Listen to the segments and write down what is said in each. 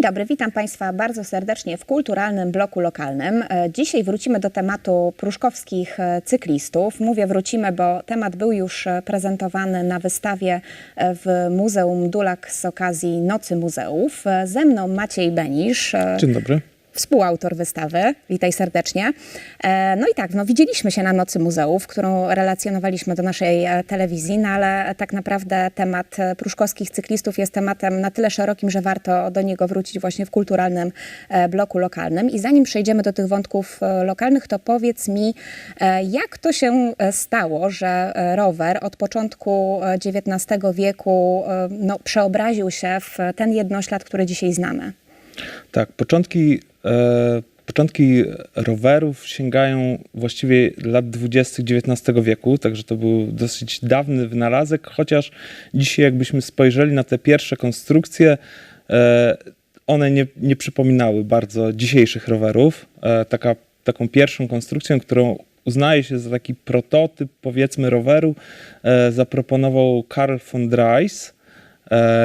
Dzień dobry, witam Państwa bardzo serdecznie w kulturalnym bloku lokalnym. E, Dzisiaj wrócimy do tematu pruszkowskich e, cyklistów. Mówię wrócimy, bo temat był już e, prezentowany na wystawie w Muzeum Dulak z okazji Nocy Muzeów. Ze mną Maciej Benisz, Dzień dobry. Współautor wystawy. Witaj serdecznie. E, No i tak, no widzieliśmy się na Nocy Muzeów, którą relacjonowaliśmy do naszej e, telewizji, no ale tak naprawdę temat e, pruszkowskich cyklistów jest tematem na tyle szerokim, że warto do niego wrócić właśnie w kulturalnym e, bloku lokalnym. I zanim przejdziemy do tych wątków e, lokalnych, to powiedz mi, e, jak to się e, stało, że e, rower od początku e, XIX wieku e, no, przeobraził się w ten jednoślad, który dzisiaj znamy? Tak, początki, e, początki rowerów sięgają właściwie lat 20. XIX wieku, także to był dosyć dawny wynalazek, chociaż dzisiaj jakbyśmy spojrzeli na te pierwsze konstrukcje, e, one nie, nie przypominały bardzo dzisiejszych rowerów. E, taka, taką pierwszą konstrukcją, którą uznaje się za taki prototyp, powiedzmy, roweru, e, zaproponował Karl von Drais, e,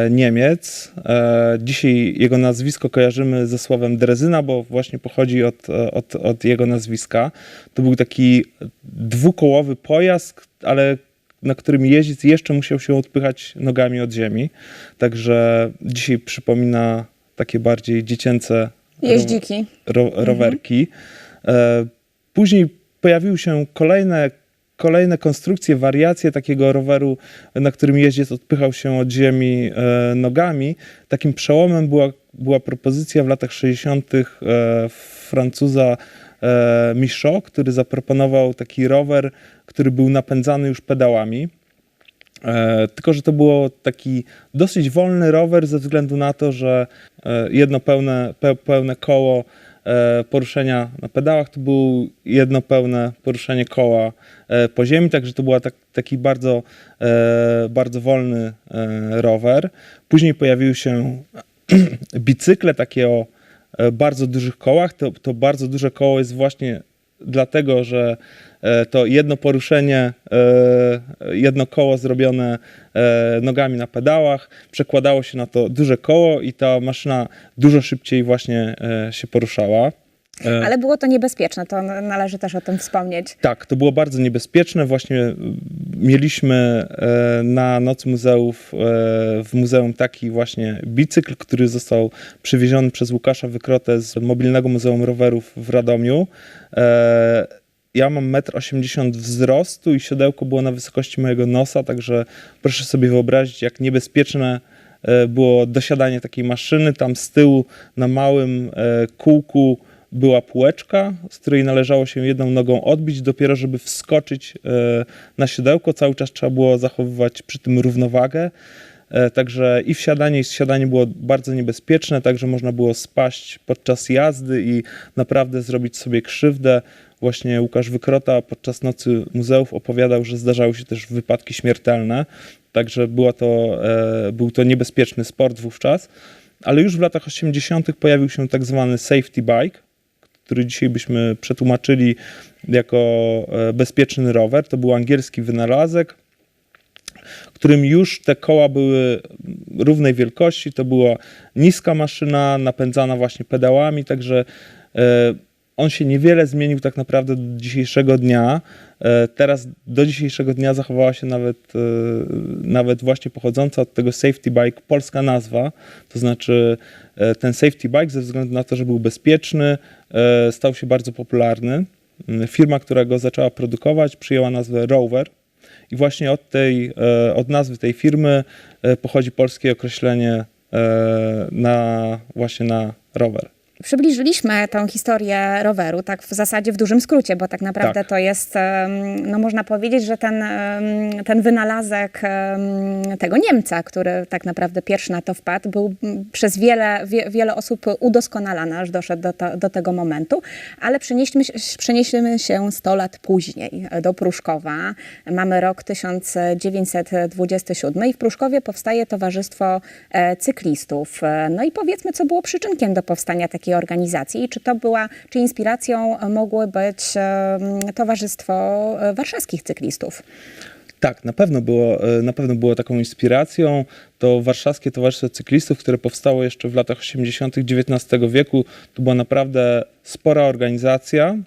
Niemiec. E, dzisiaj jego nazwisko kojarzymy ze słowem Drezyna, bo właśnie pochodzi od, e, od, od jego nazwiska. To był taki dwukołowy pojazd, ale na którym jeździec jeszcze musiał się odpychać nogami od ziemi. Także dzisiaj przypomina takie bardziej dziecięce Jeździki. ro, rowerki. E, później pojawiły się kolejne, kolejne konstrukcje, wariacje takiego roweru, na którym jeździec odpychał się od ziemi e, nogami. Takim przełomem była, była propozycja w latach 60. E, Francuza e, Michaud, który zaproponował taki rower, który był napędzany już pedałami. Tylko, że to było taki dosyć wolny rower ze względu na to, że jedno pełne, pe, pełne koło poruszenia na pedałach to było jedno pełne poruszenie koła e, po ziemi, także to był tak, taki bardzo, e, bardzo wolny e, rower. Później pojawiły się bicykle takie o e, bardzo dużych kołach. To, to bardzo duże koło jest właśnie dlatego, że e, to jedno poruszenie, e, jedno koło zrobione e, nogami na pedałach przekładało się na to duże koło i ta maszyna dużo szybciej właśnie się poruszała. E, Ale było to niebezpieczne, to należy też o tym wspomnieć. tak, to było bardzo niebezpieczne. Właśnie mm, mieliśmy e, na Nocy Muzeów e, w muzeum taki właśnie bicykl, który został przywieziony przez Łukasza Wykrotę z Mobilnego Muzeum Rowerów w Radomiu. E, Ja mam 1,80 m wzrostu i siodełko było na wysokości mojego nosa, także proszę sobie wyobrazić, jak niebezpieczne e, było dosiadanie takiej maszyny. Tam z tyłu na małym e, kółku była półeczka, z której należało się jedną nogą odbić, dopiero żeby wskoczyć e, na siodełko. Cały czas trzeba było zachowywać przy tym równowagę. E, Także i wsiadanie, i zsiadanie było bardzo niebezpieczne, także można było spaść podczas jazdy i naprawdę zrobić sobie krzywdę. Właśnie Łukasz Wykrota podczas Nocy Muzeów opowiadał, że zdarzały się też wypadki śmiertelne, także była to, e, był to niebezpieczny sport wówczas. Ale już w latach 80. pojawił się tak zwany safety bike, który dzisiaj byśmy przetłumaczyli jako e, bezpieczny rower. To był angielski wynalazek, którym już te koła były równej wielkości. To była niska maszyna napędzana właśnie pedałami, także e, on się niewiele zmienił tak naprawdę do dzisiejszego dnia. E, Teraz do dzisiejszego dnia zachowała się nawet, e, nawet właśnie pochodząca od tego safety bike polska nazwa. To znaczy e, ten safety bike ze względu na to, że był bezpieczny, stał się bardzo popularny. Mm, Firma, która go zaczęła produkować, przyjęła nazwę Rover. I właśnie od, tej, od nazwy tej firmy pochodzi polskie określenie na, właśnie na rower. Przybliżyliśmy tą historię roweru, tak w zasadzie w dużym skrócie, bo tak naprawdę Tak. to jest, no można powiedzieć, że ten, ten wynalazek tego Niemca, który tak naprawdę pierwszy na to wpadł, był przez wiele, wie, wiele osób udoskonalany, aż doszedł do, to, do tego momentu, ale przenieśmy, się- przenieśmy się 100 lat później do Pruszkowa. Mamy rok 1927 i w Pruszkowie powstaje Towarzystwo e, Cyklistów. E, No i powiedzmy, co było przyczynkiem do powstania takiej organizacji i czy to była, czy inspiracją mogły być Towarzystwo e, Warszawskich Cyklistów? Tak, na pewno było, e, na pewno było taką inspiracją. To Warszawskie Towarzystwo Cyklistów, które powstało jeszcze w latach 80. XIX wieku, to była naprawdę spora organizacja,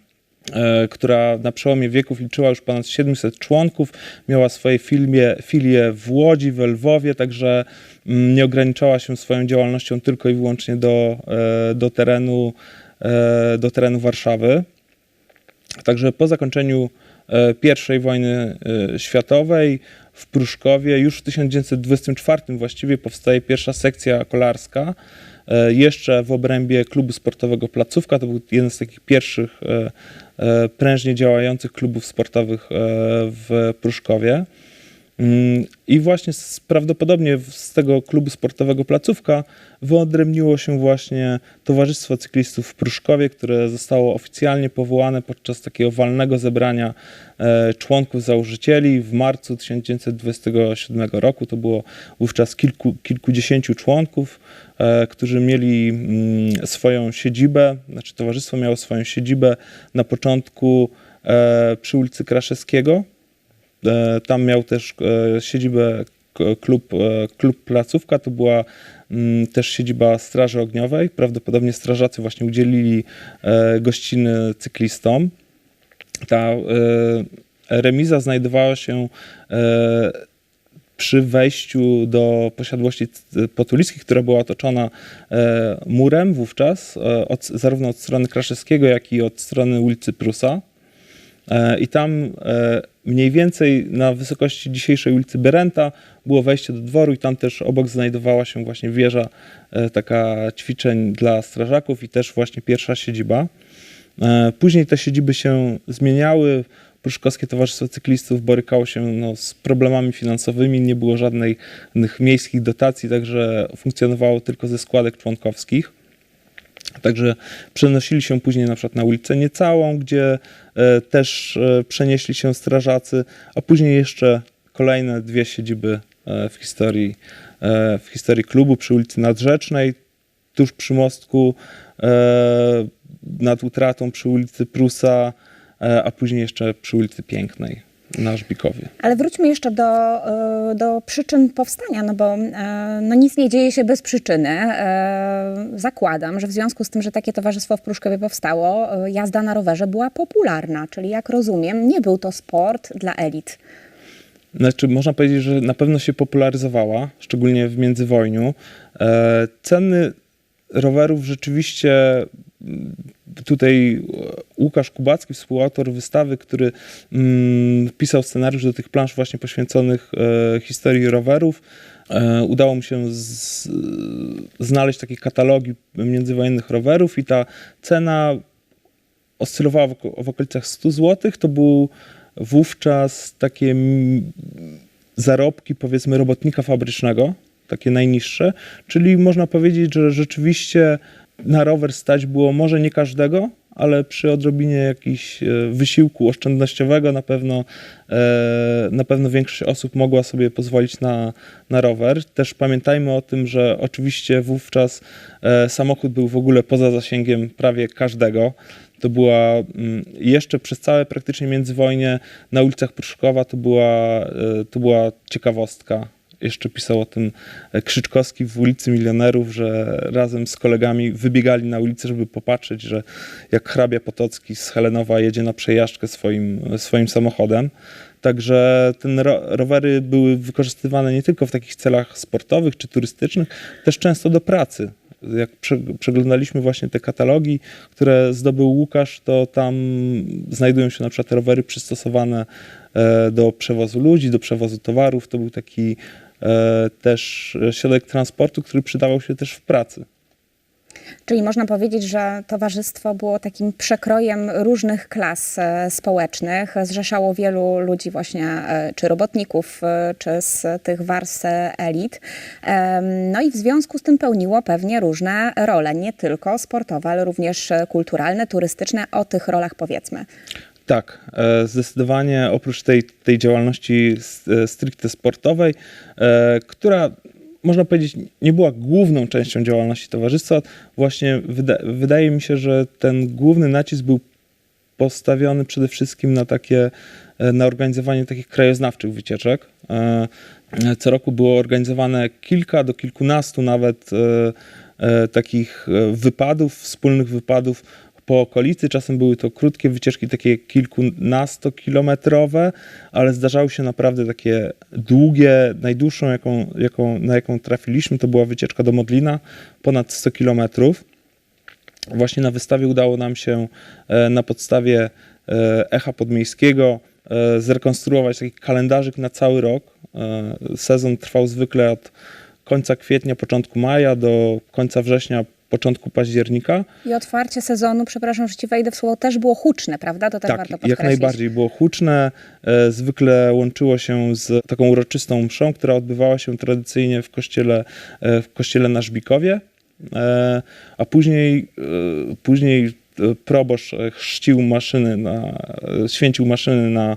e, która na przełomie wieków liczyła już ponad 700 członków, miała swoje filie, filie w Łodzi, w Lwowie, także nie ograniczała się swoją działalnością tylko i wyłącznie do, e, do, terenu, e, do terenu Warszawy. Także po zakończeniu e, I wojny światowej w Pruszkowie już w 1924 właściwie powstaje pierwsza sekcja kolarska. Jeszcze w obrębie klubu sportowego Placówka. To był jeden z takich pierwszych prężnie działających klubów sportowych w Pruszkowie. I właśnie z, prawdopodobnie z tego klubu sportowego Placówka wyodrębniło się właśnie Towarzystwo Cyklistów w Pruszkowie, które zostało oficjalnie powołane podczas takiego walnego zebrania e, członków założycieli w marcu 1927 roku. To było wówczas kilku, kilkudziesięciu członków, e, którzy mieli mm, swoją siedzibę, znaczy towarzystwo miało swoją siedzibę na początku e, przy ulicy Kraszewskiego, Tam miał też e, siedzibę klub, e, klub Placówka, to była mm, też siedziba Straży Ogniowej. Prawdopodobnie strażacy właśnie udzielili e, gościny cyklistom. Ta e, remiza znajdowała się e, przy wejściu do posiadłości Potulickich, która była otoczona e, murem wówczas, e, od, zarówno od strony Kraszewskiego, jak i od strony ulicy Prusa. E, I tam e, mniej więcej na wysokości dzisiejszej ulicy Berenta było wejście do dworu i tam też obok znajdowała się właśnie wieża e, taka ćwiczeń dla strażaków i też właśnie pierwsza siedziba. Później te siedziby się zmieniały. Pruszkowskie Towarzystwo Cyklistów borykało się no, z problemami finansowymi, nie było żadnych miejskich dotacji, także funkcjonowało tylko ze składek członkowskich. Także przenosili się później na przykład na ulicę Niecałą, gdzie e, też e, przenieśli się strażacy, a później jeszcze kolejne dwie siedziby e, w historii, w historii klubu przy ulicy Nadrzecznej, tuż przy mostku nad utratą przy ulicy Prusa, a później jeszcze przy ulicy Pięknej na Żbikowie. Ale wróćmy jeszcze do, e, do przyczyn powstania, no bo e, no nic nie dzieje się bez przyczyny. E, Zakładam, że w związku z tym, że takie towarzystwo w Pruszkowie powstało, jazda na rowerze była popularna, czyli jak rozumiem, nie był to sport dla elit. Znaczy, można powiedzieć, że na pewno się popularyzowała, szczególnie w międzywojniu. Ceny rowerów rzeczywiście tutaj Łukasz Kubacki, współautor wystawy, który mm, pisał scenariusz do tych plansz właśnie poświęconych e, historii rowerów. E, udało mu się z, znaleźć takie katalogi międzywojennych rowerów i ta cena oscylowała w, w okolicach 100 zł. To był wówczas takie zarobki, powiedzmy, robotnika fabrycznego, takie najniższe. Czyli można powiedzieć, że rzeczywiście na rower stać było może nie każdego, ale przy odrobinie jakichś e, wysiłku oszczędnościowego na pewno, e, na pewno większość osób mogła sobie pozwolić na, na rower. Też pamiętajmy o tym, że oczywiście wówczas e, samochód był w ogóle poza zasięgiem prawie każdego. To była mm, jeszcze przez całe praktycznie międzywojnie na ulicach Pruszkowa to była, to była ciekawostka. Jeszcze pisał o tym Krzyczkowski w ulicy Milionerów, że razem z kolegami wybiegali na ulicę, żeby popatrzeć, że jak hrabia Potocki z Helenowa jedzie na przejażdżkę swoim, swoim samochodem. Także te ro, rowery były wykorzystywane nie tylko w takich celach sportowych czy turystycznych, też często do pracy. Jak prze, przeglądaliśmy właśnie te katalogi, które zdobył Łukasz, to tam znajdują się na przykład rowery przystosowane e, do przewozu ludzi, do przewozu towarów. To był taki też środek transportu, który przydawał się też w pracy. Czyli można powiedzieć, że towarzystwo było takim przekrojem różnych klas e, społecznych. Zrzeszało wielu ludzi właśnie, e, czy robotników, e, czy z tych warstw e, elit. No i w związku z tym pełniło pewnie różne role, nie tylko sportowe, ale również e, kulturalne, turystyczne. O tych rolach powiedzmy. Tak, e, zdecydowanie oprócz tej, tej działalności e, stricte sportowej, e, która można powiedzieć nie była główną częścią działalności towarzystwa, właśnie wyda, wydaje mi się, że ten główny nacisk był postawiony przede wszystkim na takie, na organizowanie takich krajoznawczych wycieczek. Co roku było organizowane kilka do kilkunastu nawet takich wypadów, wspólnych wypadów po okolicy. Czasem były to krótkie wycieczki, takie kilkunastokilometrowe, ale zdarzały się naprawdę takie długie. Najdłuższą, jaką, jaką, na jaką trafiliśmy, to była wycieczka do Modlina, ponad 100 kilometrów. Właśnie na wystawie udało nam się e, na podstawie e, echa podmiejskiego e, zrekonstruować taki kalendarzyk na cały rok. Sezon trwał zwykle od końca kwietnia, początku maja do końca września, początku października. I otwarcie sezonu, przepraszam, że ci wejdę w słowo, też było huczne, prawda? To też warto Tak, podkreślić. jak najbardziej było huczne. E, Zwykle łączyło się z taką uroczystą mszą, która odbywała się tradycyjnie w kościele, e, w kościele na Żbikowie. E, A później, później proboszcz chrzcił maszyny, na, święcił maszyny na,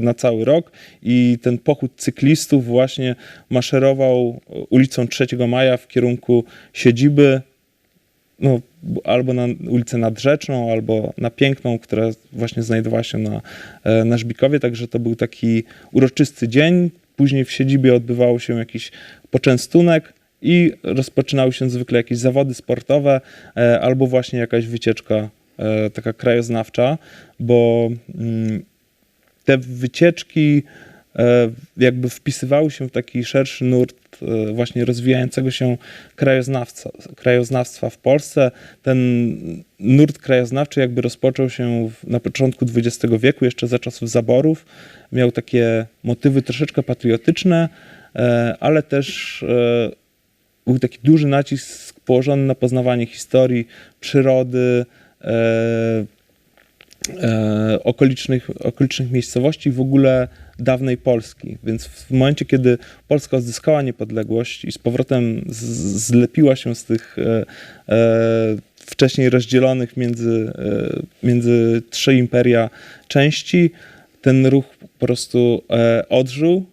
na cały rok i ten pochód cyklistów właśnie maszerował ulicą 3 Maja w kierunku siedziby no, albo na ulicę Nadrzeczną, albo na Piękną, która właśnie znajdowała się na, e, na Żbikowie, także to był taki uroczysty dzień. Później w siedzibie odbywało się jakiś poczęstunek i rozpoczynały się zwykle jakieś zawody sportowe e, albo właśnie jakaś wycieczka e, taka krajoznawcza, bo mm, te wycieczki jakby wpisywały się w taki szerszy nurt e, właśnie rozwijającego się krajoznawstwa w Polsce. Ten nurt krajoznawczy jakby rozpoczął się na początku XX wieku, jeszcze za czasów zaborów. Miał takie motywy troszeczkę patriotyczne, e, ale też e, był taki duży nacisk położony na poznawanie historii, przyrody, e, okolicznych, okolicznych miejscowości, w ogóle dawnej Polski. Więc w momencie, kiedy Polska odzyskała niepodległość i z powrotem z, zlepiła się z tych e, e, wcześniej rozdzielonych między, e, między trzy imperia części, ten ruch po prostu e, odżył.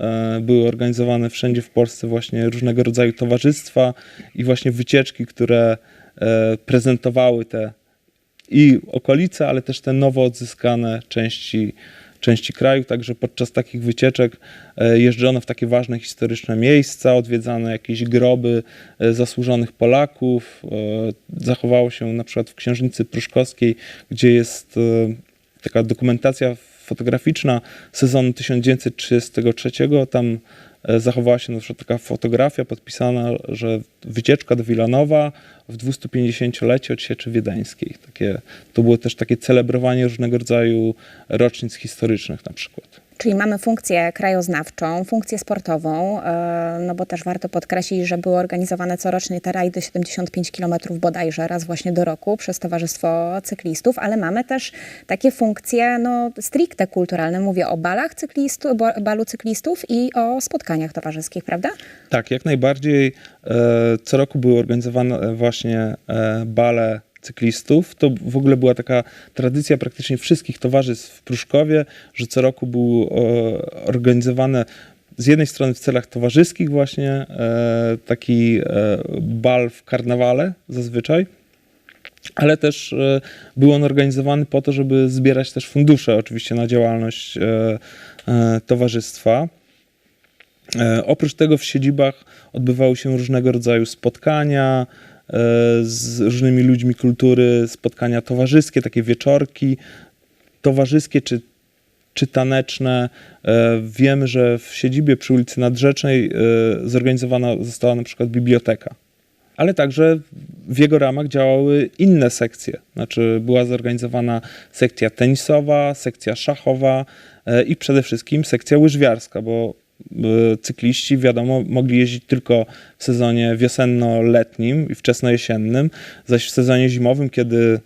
E, Były organizowane wszędzie w Polsce właśnie różnego rodzaju towarzystwa i właśnie wycieczki, które prezentowały te i okolice, ale też te nowo odzyskane części, części kraju. Także podczas takich wycieczek e, jeżdżono w takie ważne historyczne miejsca, odwiedzano jakieś groby e, zasłużonych Polaków. E, Zachowało się na przykład w Księżnicy Pruszkowskiej, gdzie jest taka dokumentacja fotograficzna sezonu 1933. Tam zachowała się na przykład taka fotografia podpisana, że wycieczka do Wilanowa w 250-lecie od sieczy wiedeńskiej. Takie, to było też takie celebrowanie różnego rodzaju rocznic historycznych na przykład. Czyli mamy funkcję krajoznawczą, funkcję sportową, e, no bo też warto podkreślić, że były organizowane corocznie te rajdy 75 km bodajże raz właśnie do roku przez Towarzystwo Cyklistów, ale mamy też takie funkcje no, stricte kulturalne. Mówię o balach cyklistów, balu cyklistów i o spotkaniach towarzyskich, prawda? Tak, jak najbardziej. E, Co roku były organizowane właśnie e, bale cyklistów. To w ogóle była taka tradycja praktycznie wszystkich towarzystw w Pruszkowie, że co roku był e, organizowany z jednej strony w celach towarzyskich właśnie e, taki e, bal w karnawale zazwyczaj, ale też był on organizowany po to, żeby zbierać też fundusze oczywiście na działalność towarzystwa. Oprócz tego w siedzibach odbywały się różnego rodzaju spotkania z różnymi ludźmi kultury, spotkania towarzyskie, takie wieczorki towarzyskie czy, czy taneczne. E, Wiemy, że w siedzibie przy ulicy Nadrzecznej e, zorganizowana została na przykład biblioteka. Ale także w jego ramach działały inne sekcje. Znaczy była zorganizowana sekcja tenisowa, sekcja szachowa e, i przede wszystkim sekcja łyżwiarska, bo cykliści, wiadomo, mogli jeździć tylko w sezonie wiosenno-letnim i wczesnojesiennym, zaś w sezonie zimowym, kiedy,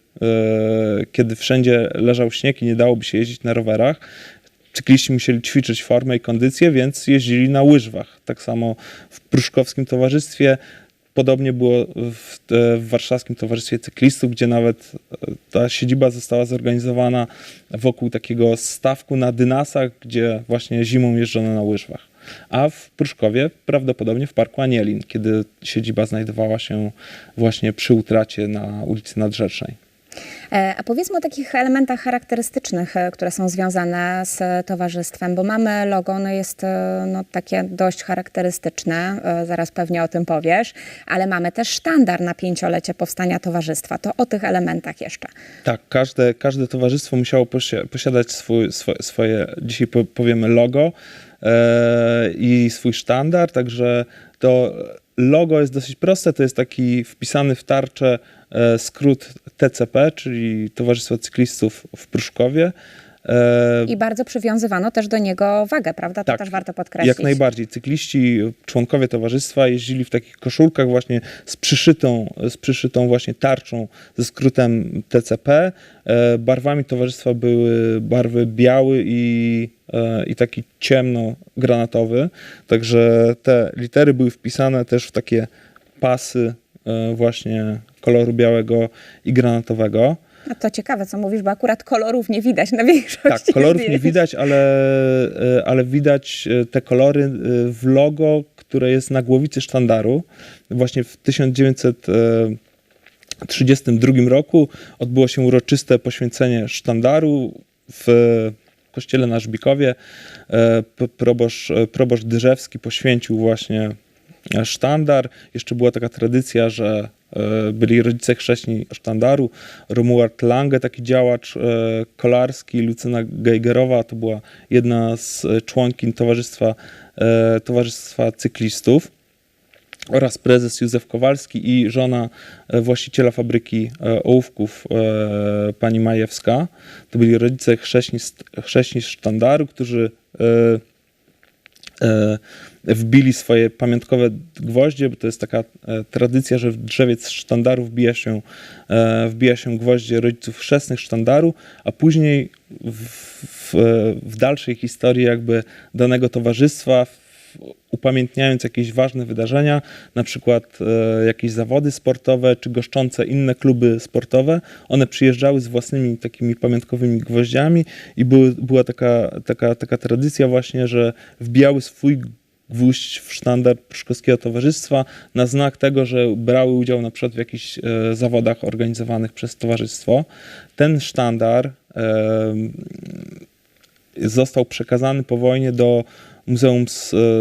y, kiedy wszędzie leżał śnieg i nie dałoby się jeździć na rowerach, cykliści musieli ćwiczyć formę i kondycję, więc jeździli na łyżwach. Tak samo w Pruszkowskim Towarzystwie Podobnie było w, e, w Warszawskim Towarzystwie Cyklistów, gdzie nawet e, ta siedziba została zorganizowana wokół takiego stawku na dynasach, gdzie właśnie zimą jeżdżono na łyżwach. A w Pruszkowie prawdopodobnie w Parku Anielin, kiedy siedziba znajdowała się właśnie przy utracie na ulicy Nadrzecznej. E, A powiedzmy o takich elementach charakterystycznych, e, które są związane z towarzystwem, bo mamy logo, ono jest e, no, takie dość charakterystyczne, zaraz pewnie o tym powiesz, ale mamy też sztandar na pięciolecie powstania towarzystwa. To o tych elementach jeszcze. Tak, każde, każde towarzystwo musiało posi- posiadać swój, swo, swoje, dzisiaj po, powiemy logo i swój sztandar, także to logo jest dosyć proste, to jest taki wpisany w tarczę skrót TCP, czyli Towarzystwo Cyklistów w Pruszkowie. E, I bardzo przywiązywano też do niego wagę, prawda? To Tak, też warto podkreślić. Jak najbardziej. Cykliści, członkowie towarzystwa jeździli w takich koszulkach właśnie z przyszytą, z przyszytą właśnie tarczą ze skrótem TCP. E, Barwami towarzystwa były barwy biały i, e, i taki ciemno-granatowy. Także te litery były wpisane też w takie pasy właśnie koloru białego i granatowego. A to ciekawe, co mówisz, bo akurat kolorów nie widać na większości Tak, kolorów nie widać, ale, e, ale widać e, te kolory e, w logo, które jest na głowicy sztandaru. Właśnie w 1932 roku odbyło się uroczyste poświęcenie sztandaru w kościele na Żbikowie. E, Proboszcz, e, proboszcz Dyżewski poświęcił właśnie e, sztandar. Jeszcze była taka tradycja, że e, byli rodzice chrześni sztandaru. Romuald Lange, taki działacz e, kolarski, Lucyna Geigerowa, to była jedna z e, członkiń Towarzystwa, Towarzystwa Cyklistów oraz prezes Józef Kowalski i żona właściciela fabryki ołówków pani Majewska. To byli rodzice chrześni, chrześni sztandaru, którzy wbili swoje pamiątkowe gwoździe, bo to jest taka e, tradycja, że w drzewiec sztandaru wbija się, e, wbija się gwoździe rodziców chrzestnych sztandaru, a później w, w, w dalszej historii jakby danego towarzystwa, upamiętniając jakieś ważne wydarzenia, na przykład e, jakieś zawody sportowe, czy goszczące inne kluby sportowe, one przyjeżdżały z własnymi takimi pamiątkowymi gwoździami i były, była taka, taka, taka tradycja właśnie, że wbijały swój gwóźdź w sztandar Pruszkowskiego Towarzystwa na znak tego, że brały udział na przykład w jakichś e, zawodach organizowanych przez towarzystwo. Ten sztandar e, został przekazany po wojnie do Muzeum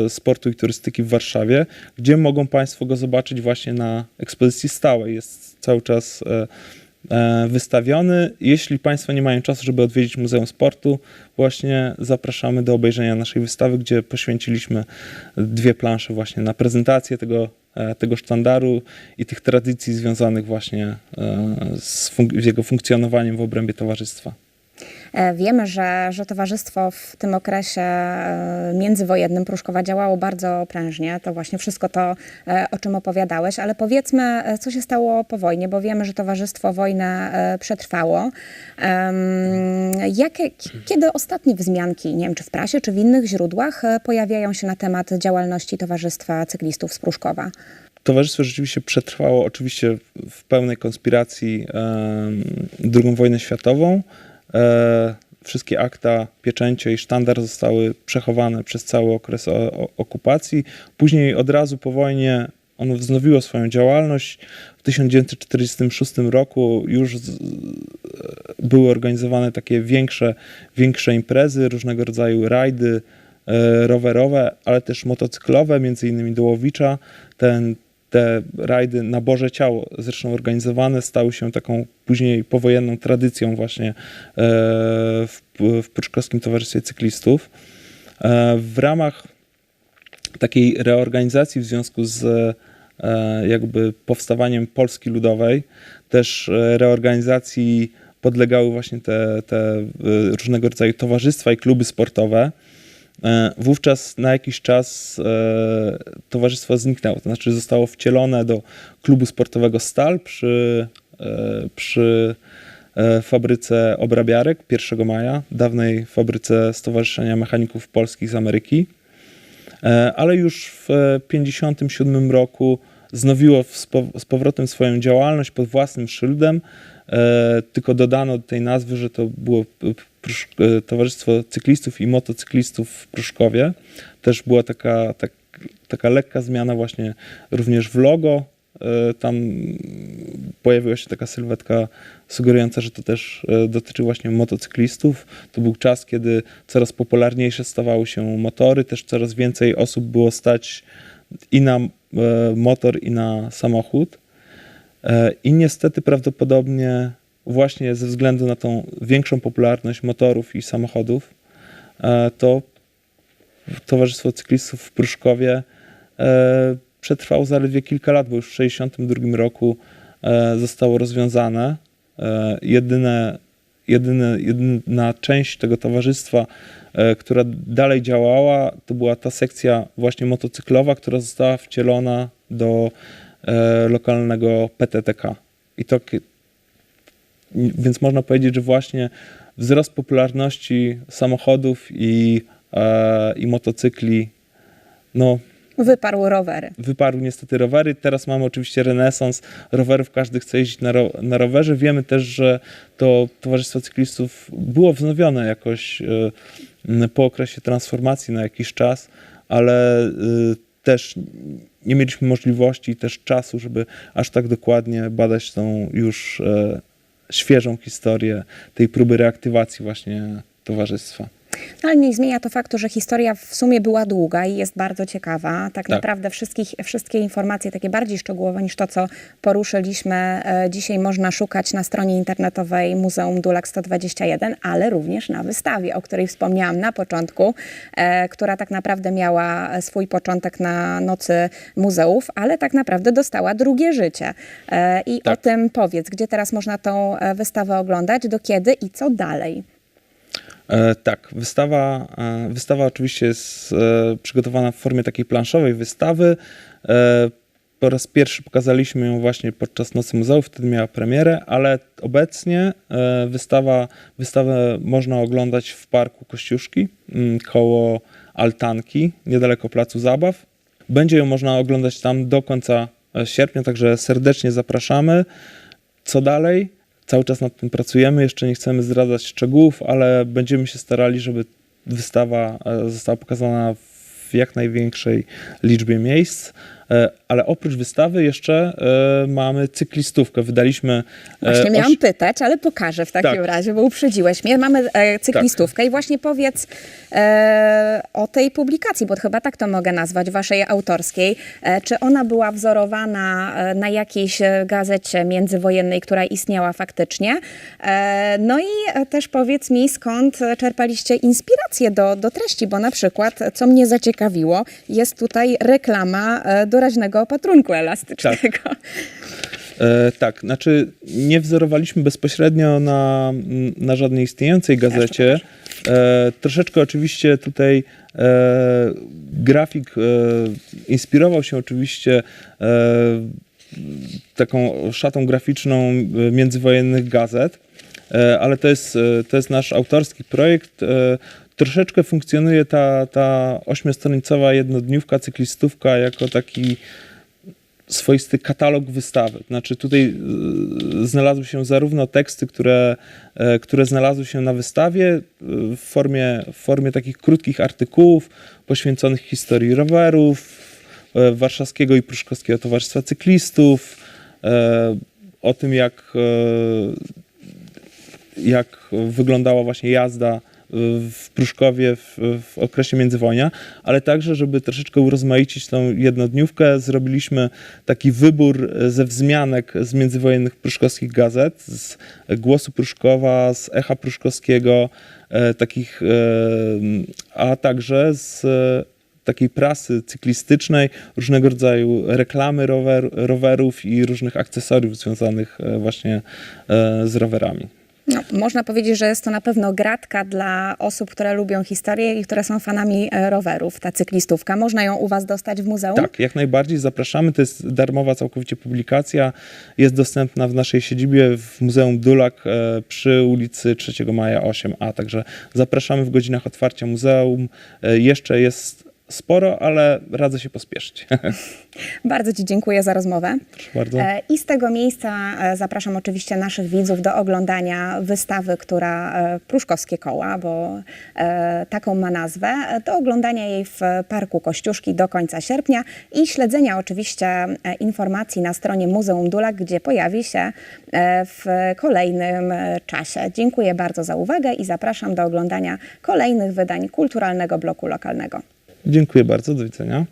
e, Sportu i Turystyki w Warszawie, gdzie mogą Państwo go zobaczyć właśnie na ekspozycji stałej. Jest cały czas e, e, wystawiony. Jeśli Państwo nie mają czasu, żeby odwiedzić Muzeum Sportu, właśnie zapraszamy do obejrzenia naszej wystawy, gdzie poświęciliśmy dwie plansze właśnie na prezentację tego, tego sztandaru i tych tradycji związanych właśnie z jego funkcjonowaniem w obrębie towarzystwa. E, Wiemy, że, że towarzystwo w tym okresie e, międzywojennym Pruszkowa działało bardzo prężnie. To właśnie wszystko to, e, o czym opowiadałeś, ale powiedzmy, co się stało po wojnie, bo wiemy, że towarzystwo wojnę przetrwało. Jakie, kiedy ostatnie wzmianki, nie wiem, czy w prasie, czy w innych źródłach pojawiają się na temat działalności Towarzystwa Cyklistów z Pruszkowa? Towarzystwo rzeczywiście przetrwało oczywiście w pełnej konspiracji II wojnę światową. E, wszystkie akta, pieczęcie i sztandar zostały przechowane przez cały okres okupacji. Później od razu po wojnie ono wznowiło swoją działalność. W 1946 roku już z, były organizowane takie większe, większe imprezy, różnego rodzaju rajdy e, rowerowe, ale też motocyklowe, między innymi do Łowicza. Ten, te rajdy na Boże Ciało, zresztą organizowane, stały się taką później powojenną tradycją właśnie e, w, w Towarzystwie Cyklistów. E, W ramach takiej reorganizacji w związku z e, jakby powstawaniem Polski Ludowej, też reorganizacji podlegały właśnie te, te różnego rodzaju towarzystwa i kluby sportowe. E, Wówczas na jakiś czas e, towarzystwo zniknęło, to znaczy zostało wcielone do klubu sportowego Stal przy, e, przy fabryce obrabiarek 1 maja, dawnej fabryce Stowarzyszenia Mechaników Polskich z Ameryki. Ale już w 1957 roku znowiło z pow- z powrotem swoją działalność pod własnym szyldem, tylko dodano do tej nazwy, że to było Towarzystwo Cyklistów i Motocyklistów w Pruszkowie. Też była taka, tak, taka lekka zmiana właśnie również w logo. E, Tam pojawiła się taka sylwetka sugerująca, że to też e, dotyczy właśnie motocyklistów. To był czas, kiedy coraz popularniejsze stawały się motory, też coraz więcej osób było stać i na e, motor, i na samochód. E, I niestety prawdopodobnie właśnie ze względu na tą większą popularność motorów i samochodów, e, to Towarzystwo Cyklistów w Pruszkowie e, przetrwało zaledwie kilka lat, bo już w 1962 roku e, zostało rozwiązane. Jedyne, jedyne, jedyna część tego towarzystwa, która dalej działała, to była ta sekcja właśnie motocyklowa, która została wcielona do lokalnego PTTK. I to, więc można powiedzieć, że właśnie wzrost popularności samochodów i, e, i motocykli no, Wyparły rowery. wyparły niestety rowery. Teraz mamy oczywiście renesans rowerów, każdy chce jeździć na, ro, na rowerze. Wiemy też, że to Towarzystwo Cyklistów było wznowione jakoś m, po okresie transformacji na jakiś czas, ale e, też nie mieliśmy możliwości i też czasu, żeby aż tak dokładnie badać tą już e, świeżą historię tej próby reaktywacji właśnie towarzystwa. No, ale nie zmienia to faktu, że historia w sumie była długa i jest bardzo ciekawa. Tak, naprawdę wszystkich, wszystkie informacje takie bardziej szczegółowe niż to, co poruszyliśmy e, dzisiaj można szukać na stronie internetowej Muzeum Dulak 121, ale również na wystawie, o której wspomniałam na początku, e, która tak naprawdę miała swój początek na Nocy Muzeów, ale tak naprawdę dostała drugie życie. E, I Tak. o tym powiedz, gdzie teraz można tą wystawę oglądać, do kiedy i co dalej? E, tak, wystawa, e, wystawa oczywiście jest e, przygotowana w formie takiej planszowej wystawy. Po raz pierwszy pokazaliśmy ją właśnie podczas Nocy Muzeów, wtedy miała premierę, ale obecnie wystawa, wystawę można oglądać w Parku Kościuszki mm, koło Altanki, niedaleko Placu Zabaw. Będzie ją można oglądać tam do końca sierpnia, także serdecznie zapraszamy. Co dalej? Cały czas nad tym pracujemy, jeszcze nie chcemy zdradzać szczegółów, ale będziemy się starali, żeby wystawa e, została pokazana w jak największej liczbie miejsc. E, Ale oprócz wystawy jeszcze e, mamy cyklistówkę. Wydaliśmy. e, Właśnie miałam oś- pytać, ale pokażę w takim Tak. razie, bo uprzedziłeś mnie. Mamy cyklistówkę i właśnie powiedz o tej publikacji, bo chyba tak to mogę nazwać, waszej autorskiej. Czy ona była wzorowana na jakiejś gazecie międzywojennej, która istniała faktycznie? No i też powiedz mi, skąd czerpaliście inspirację do, do treści, bo na przykład, co mnie zaciekawiło, jest tutaj reklama e, doraźnego opatrunku elastycznego. E, tak, znaczy nie wzorowaliśmy bezpośrednio na, na żadnej istniejącej gazecie. E, troszeczkę oczywiście tutaj e, grafik e, inspirował się oczywiście e, taką szatą graficzną e, międzywojennych gazet, e, ale to jest, to jest nasz autorski projekt. E, Troszeczkę funkcjonuje ta, ta ośmiostronicowa jednodniówka, cyklistówka jako taki swoisty katalog wystawy. Znaczy tutaj y, znalazły się zarówno teksty, które, e, które znalazły się na wystawie y, w formie, w formie takich krótkich artykułów poświęconych historii rowerów, e, Warszawskiego i Pruszkowskiego Towarzystwa Cyklistów, e, o tym jak, e, jak wyglądała właśnie jazda w Pruszkowie w, w okresie międzywojnia, ale także, żeby troszeczkę urozmaicić tą jednodniówkę, zrobiliśmy taki wybór ze wzmianek z międzywojennych pruszkowskich gazet, z Głosu Pruszkowa, z Echa Pruszkowskiego, e, takich, e, a także z e, takiej prasy cyklistycznej, różnego rodzaju reklamy rower, rowerów i różnych akcesoriów związanych właśnie z rowerami. No, można powiedzieć, że jest to na pewno gratka dla osób, które lubią historię i które są fanami e, rowerów, ta cyklistówka. Można ją u Was dostać w muzeum? Tak, jak najbardziej zapraszamy. To jest darmowa całkowicie publikacja. Jest dostępna w naszej siedzibie w Muzeum Dulak e, przy ulicy 3 Maja 8a. Także zapraszamy w godzinach otwarcia muzeum. E, Jeszcze jest sporo, ale radzę się pospieszyć. Bardzo Ci dziękuję za rozmowę. Proszę bardzo. E, I z tego miejsca e, zapraszam oczywiście naszych widzów do oglądania wystawy, która e, Pruszkowskie Koła, bo taką ma nazwę, do oglądania jej w Parku Kościuszki do końca sierpnia i śledzenia oczywiście informacji na stronie Muzeum Dulak, gdzie pojawi się w kolejnym czasie. Dziękuję bardzo za uwagę i zapraszam do oglądania kolejnych wydań kulturalnego bloku lokalnego. Dziękuję bardzo, do widzenia.